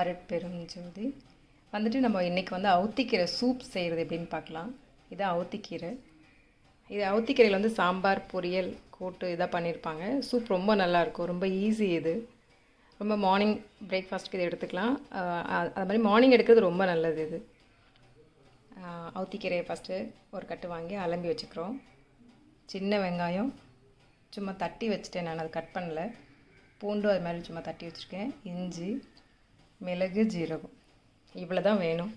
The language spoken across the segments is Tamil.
அருட்பெரும் ஜோதி. வந்துட்டு நம்ம இன்றைக்கி வந்து அவுத்திக்கீரை சூப் செய்கிறது எப்படின்னு பார்க்கலாம். இது அவுத்திக்கீரை. இது அவுத்திக்கீரையில் வந்து சாம்பார் பொரியல் கூட்டு இதாக பண்ணியிருப்பாங்க சூப் ரொம்ப நல்லாயிருக்கும் ரொம்ப ஈஸி இது. ரொம்ப மார்னிங் பிரேக்ஃபாஸ்ட்டுக்கு இதை எடுத்துக்கலாம். அது மாதிரி மார்னிங் எடுக்கிறது ரொம்ப நல்லது இது. அவுத்திக்கீரையை ஃபஸ்ட்டு ஒரு கட்டு வாங்கி அலம்பி வச்சுக்கிறோம். சின்ன வெங்காயம். சும்மா தட்டி வச்சுட்டேன் நான் அதை கட் பண்ணல. பூண்டு அது மாதிரி சும்மா தட்டி வச்சுருக்கேன். இஞ்சி. மிளகு ஜீரகம். இவ்வளோ தான் வேணும்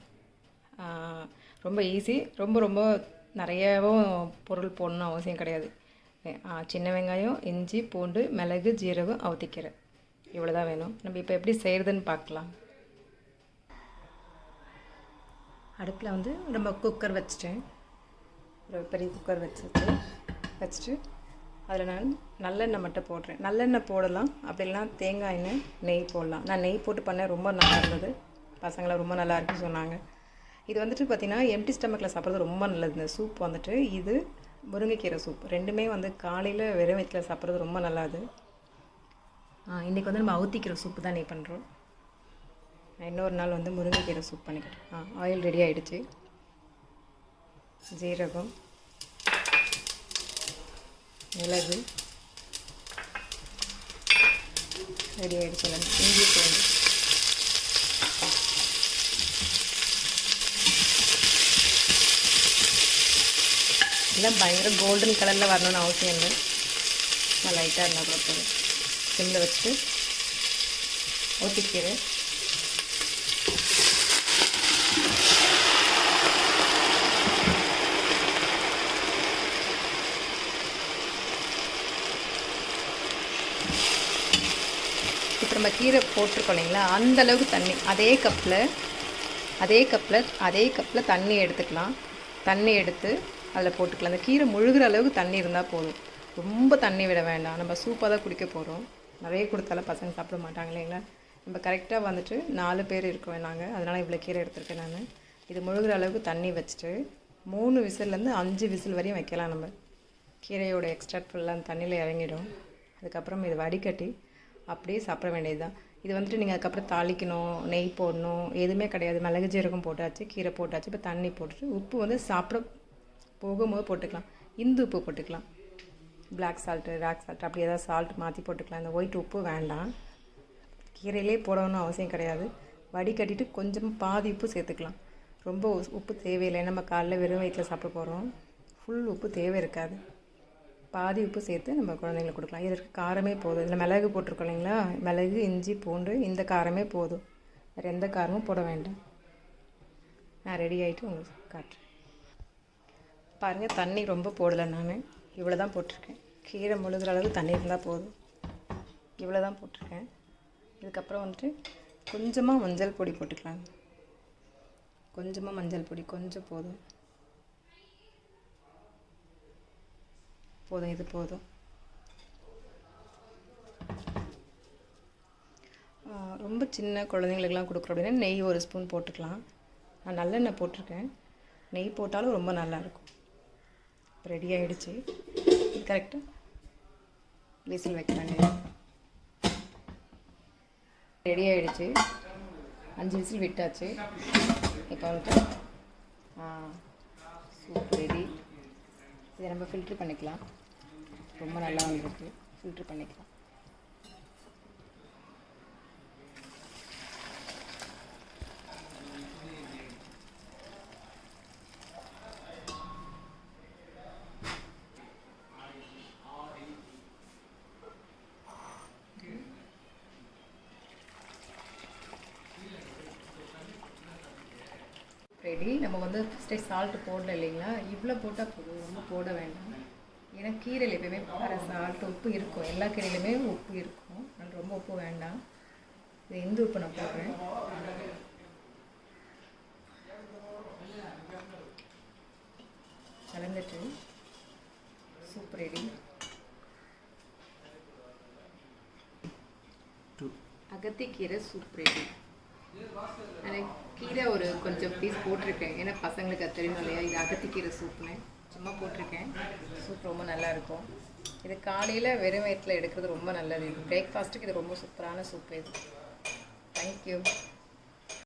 ரொம்ப ஈஸி ரொம்ப ரொம்ப நிறையவும் பொருள் போடணும் அவசியம் கிடையாது. சின்ன வெங்காயம் இஞ்சி பூண்டு மிளகு ஜீரகம் அவுத்திக்கீரை இவ்வளோ தான் வேணும். நம்ம இப்போ எப்படி செய்கிறதுன்னு பார்க்கலாம். அடுப்பில் வந்து நம்ம குக்கர் வச்சுட்டேன். ஒரு பெரிய குக்கர் வச்சுட்டு வச்சுட்டு அதில் நான் நல்லெண்ணெய் மட்டும் போடுறேன். நல்லெண்ணெய் போடலாம். அப்படி இல்லைனா தேங்காய் எண்ணெய் நெய் போடலாம். நான் நெய் போட்டு பண்ணேன். ரொம்ப நல்லா இருந்தது. பசங்களாம் ரொம்ப நல்லா இருக்குன்னு சொன்னாங்க. இது வந்துட்டு பார்த்திங்கன்னா எம்டி ஸ்டமக்கில் சாப்பிட்றது ரொம்ப நல்லது. இந்த சூப் வந்துட்டு இது முருங்கைக்கீரை சூப் ரெண்டுமே வந்து காலையில் வெறும் வயிற்றில் சாப்பிட்றது ரொம்ப நல்லது. இன்றைக்கி வந்து நம்ம அவுத்திக்கிற சூப்பு தான் நீ பண்ணுறோம் நான் இன்னொரு நாள் வந்து முருங்கைக்கீரை சூப் பண்ணிக்கிறேன். ஆ ஆயில் ரெடி ஆகிடுச்சு ஜீரகம் மிளகு. ரெடி ஆகிடுச்சு எல்லாம். இஞ்சி பூண்டு. எல்லாம் பயங்கர கோல்டன் கலரில் வரணும்னு அவசியம் இல்லை. நான் லைட்டாக இருந்தால் கூட போதும். சிம்மில் வச்சுட்டு ஊற்றிக்கீரை இப்போ நம்ம கீரை போட்டிருக்கோம் இல்லைங்களா? அந்த அளவுக்கு தண்ணி அதே கப்பில் அதே கப்பில் அதே கப்பில் தண்ணி எடுத்துக்கலாம். தண்ணி எடுத்து அதில் போட்டுக்கலாம். அந்த கீரை முழுகிற அளவுக்கு தண்ணி இருந்தால் போதும். ரொம்ப தண்ணி விட வேண்டாம். நம்ம சூப்பாக தான் குடிக்க போகிறோம் நிறைய கொடுத்தாலும் பசங்க சாப்பிட மாட்டாங்க இல்லைங்களா? நம்ம கரெக்டாக வந்துட்டு நாலு பேர் இருக்கோம் நாங்கள் அதனால் இவ்வளோ கீரை எடுத்திருக்கேன் நான். இது முழுகிற அளவுக்கு தண்ணி வச்சுட்டு மூணு விசில்லேருந்து அஞ்சு விசில் வரையும் வைக்கலாம் நம்ம. கீரையோட எக்ஸ்ட்ராக்ட் ஃபுல்லாக அந்த தண்ணியில் இறங்கிடும். அதுக்கப்புறம் இது வடிகட்டி அப்படியே சாப்பிட வேண்டியது தான் இது வந்துட்டு நீங்கள் அதுக்கப்புறம் தாளிக்கணும் நெய் போடணும் எதுவுமே கிடையாது. மிளகு ஜீரகம் போட்டாச்சு கீரை போட்டாச்சு இப்போ தண்ணி போட்டுட்டு உப்பு வந்து சாப்பிட போகும்போது போட்டுக்கலாம். இந்து உப்பு போட்டுக்கலாம். பிளாக் சால்ட்டு ராக் சால்ட் அப்படி ஏதாவது சால்ட் மாற்றி போட்டுக்கலாம். இந்த ஒயிட் உப்பு வேண்டாம். கீரையிலே போடணும்னு அவசியம் கிடையாது. வடிகட்டிட்டு கொஞ்சம் பாதி உப்பு சேர்த்துக்கலாம். ரொம்ப உப்பு தேவையில்லை. நம்ம காலைல வெறும் வயிற்றில் சாப்பிட போகிறோம் ஃபுல் உப்பு தேவை இருக்காது. பாதி உப்பு சேர்த்து நம்ம குழந்தைங்களுக்கு கொடுக்கலாம். இதற்கு காரமே போதும். இதில் மிளகு போட்டிருக்கோம் இல்லைங்களா? மிளகு இஞ்சி பூண்டு இந்த காரமே போதும். வேறு எந்த காரமும் போட வேண்டாம். நான் ரெடி ஆகிட்டு உங்களுக்கு காட்டுறேன். பாருங்கள் தண்ணி ரொம்ப போடலை நான். இவ்வளோ தான் போட்டிருக்கேன். கீரை முழுகிற அளவுக்கு தண்ணி இருந்தால் போதும். இவ்வளோ தான் போட்டிருக்கேன். இதுக்கப்புறம் வந்துட்டு கொஞ்சமாக மஞ்சள் பொடி போட்டுக்கலாம். கொஞ்சமாக மஞ்சள் பொடி கொஞ்சம் போதும். போதும் இது போதும். ரொம்ப சின்ன குழந்தைங்களுக்கெல்லாம் கொடுக்குறோம் அப்படின்னா நெய் ஒரு ஸ்பூன் போட்டுக்கலாம். நான் நல்லெண்ணெய் போட்டிருக்கேன். நெய் போட்டாலும் ரொம்ப நல்லாயிருக்கும். ரெடி ஆகிடுச்சு இது கரெக்டாக விசில் வைக்கிறாங்க ரெடி ஆகிடுச்சு அஞ்சு விசில் விட்டாச்சு. இப்போ வந்துட்டு சூப் ரெடி இதை நம்ம ஃபில்ட்ரு பண்ணிக்கலாம். ரொம்ப நல்லா வந்திருக்கு. ஃபில்ட்ரு பண்ணிக்கலாம். ரெடி நம்ம வந்து ஃபஸ்ட்டே சால்ட்டு போடல இல்லைங்களா? இவ்வளோ போட்டால் போதும். ரொம்ப போட வேண்டாம். ஏன்னா கீரையில் எப்பயுமே வர சால்ட் உப்பு இருக்கும். எல்லா கீரையிலுமே உப்பு இருக்கும். அதனால் ரொம்ப உப்பு வேண்டாம். இது இந்து உப்பு நான் போடுறேன்? கலந்துட்டு சூப் ரெடி அகத்திக்கீரை சூப் ரெடி கீரை ஒரு கொஞ்சம் பீஸ் போட்டிருக்கேன். ஏன்னா பசங்களுக்கு அது தெரியும் இல்லையா? இது அகத்திக்கீரை சூப்னு சும்மா போட்டிருக்கேன். சூப் ரொம்ப நல்லா இருக்கும் இது காலையில் வெறும் வயிற்றில் எடுக்கிறது ரொம்ப நல்லது. இது பிரேக்ஃபாஸ்ட்டுக்கு இது ரொம்ப சூப்பரான சூப் இது. தேங்க்யூ